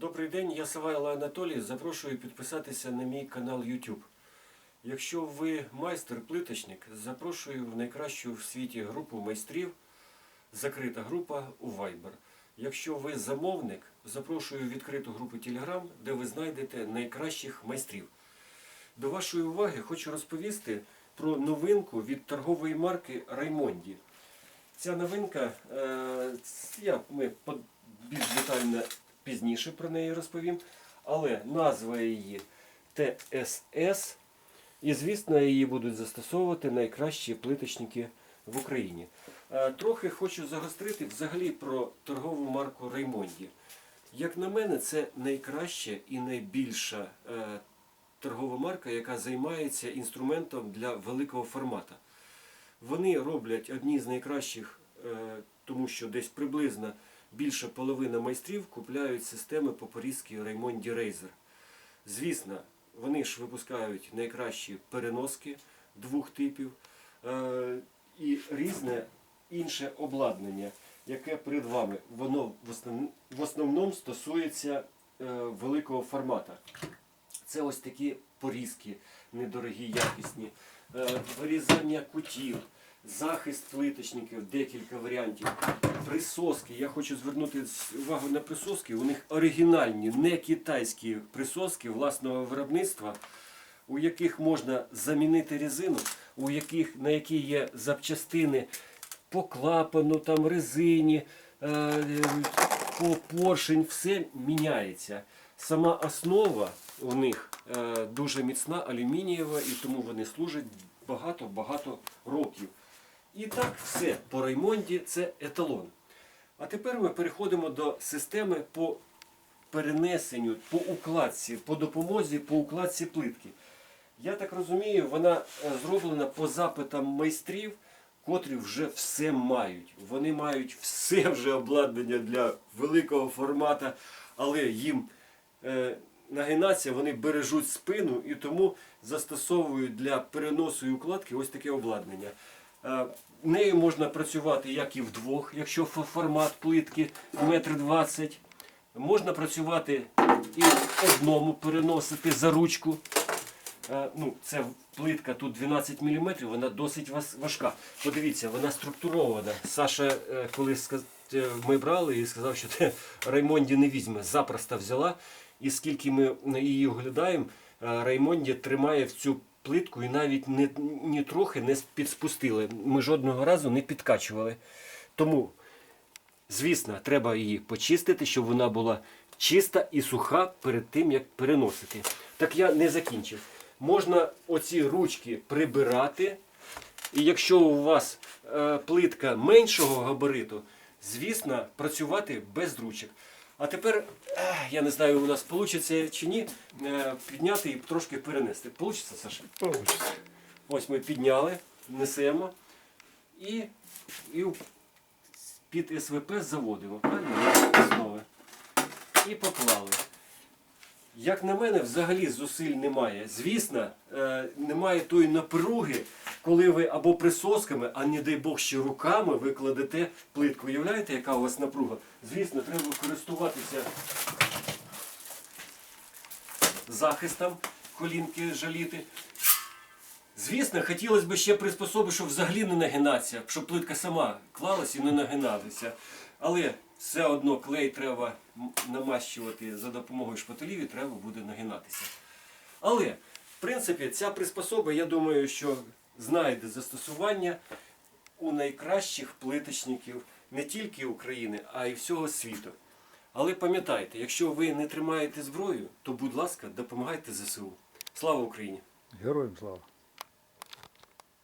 Добрий день, я Савайло Анатолій. Запрошую підписатися на мій канал YouTube. Якщо ви майстер-плиточник, запрошую в найкращу в світі групу майстрів, закрита група у Viber. Якщо ви замовник, запрошую в відкриту групу Telegram, де ви знайдете найкращих майстрів. До вашої уваги хочу розповісти про новинку від торгової марки Раймонді. Ця новинка, е, я, ми більш детально пізніше про неї розповім, але назва її ТСС, і звісно, її будуть застосовувати найкращі плиточники в Україні. Е, Трохи хочу загострити взагалі про торгову марку Раймонді. Як на мене, це найкраща і найбільша е, торгова марка, яка займається інструментом для великого формата. Вони роблять одні з найкращих, е, тому що десь приблизно більша половина майстрів купляють системи по порізки Раймонді Razer. Звісно, вони ж випускають найкращі переноски двох типів е, і різне інше обладнання, яке перед вами. Воно в основ- в основному стосується е, великого формата. Це ось такі порізки недорогі, якісні, е, вирізання кутів, захист плиточників, декілька варіантів. Присоски. Я хочу звернути увагу на присоски. У них оригінальні, не китайські присоски власного виробництва, у яких можна замінити резину, у яких, на які є запчастини по клапану, там, резині, е, по поршень, все міняється. Сама основа у них е, дуже міцна, алюмінієва, і тому вони служать багато-багато років. І так все по Раймонді це еталон. А тепер ми переходимо до системи по перенесенню, по укладці, по допомозі, по укладці плитки. Я так розумію, вона е, зроблена по запитам майстрів, котрі вже все мають. Вони мають все вже обладнання для великого формата, але їм е, нагинаться, вони бережуть спину і тому застосовують для переносу і укладки ось таке обладнання. Е, Нею можна працювати як і вдвох, якщо формат плитки метр двадцять. Можна працювати і одному переносити за ручку. Е, Ну, це плитка тут 12 мм, вона досить важка. Подивіться, вона структурована. Саша, е, коли ми брали і сказав, що Раймонді не візьме, запросто взяла. І скільки ми її оглядаємо, Раймонді тримає в цю плитку і навіть не, ні трохи не підспустили. Ми жодного разу не підкачували. Тому Звісно, треба її почистити, щоб вона була чиста і суха перед тим, як переносити. Так я не закінчив. Можна оці ручки прибирати. І якщо у вас е, плитка меншого габариту, звісно, працювати без ручок. А тепер, я не знаю, у нас вийде чи ні, е, підняти і трошки перенести. Получиться, Саша? Получиться. Ось ми підняли, несемо і, і під СВП заводимо. Правильно? І поклали. Як на мене, взагалі зусиль немає. Звісно, е, немає тої напруги, коли ви або присосками, а не дай Бог ще руками ви кладете плитку. Уявляєте, яка у вас напруга? Звісно, треба користуватися захистом, колінки жаліти. Звісно, хотілося б ще приспособи, щоб взагалі не нагинатися, щоб плитка сама клалась і не нагинатися. Але все одно клей треба намащувати за допомогою шпателів і треба буде нагинатися. Але, в принципі, ця приспособа, я думаю, що знайде застосування у найкращих плиточників не тільки України, а й всього світу. Але пам'ятайте, якщо ви не тримаєте зброю, то будь ласка, допомагайте ЗСУ. Слава Україні! Героям слава.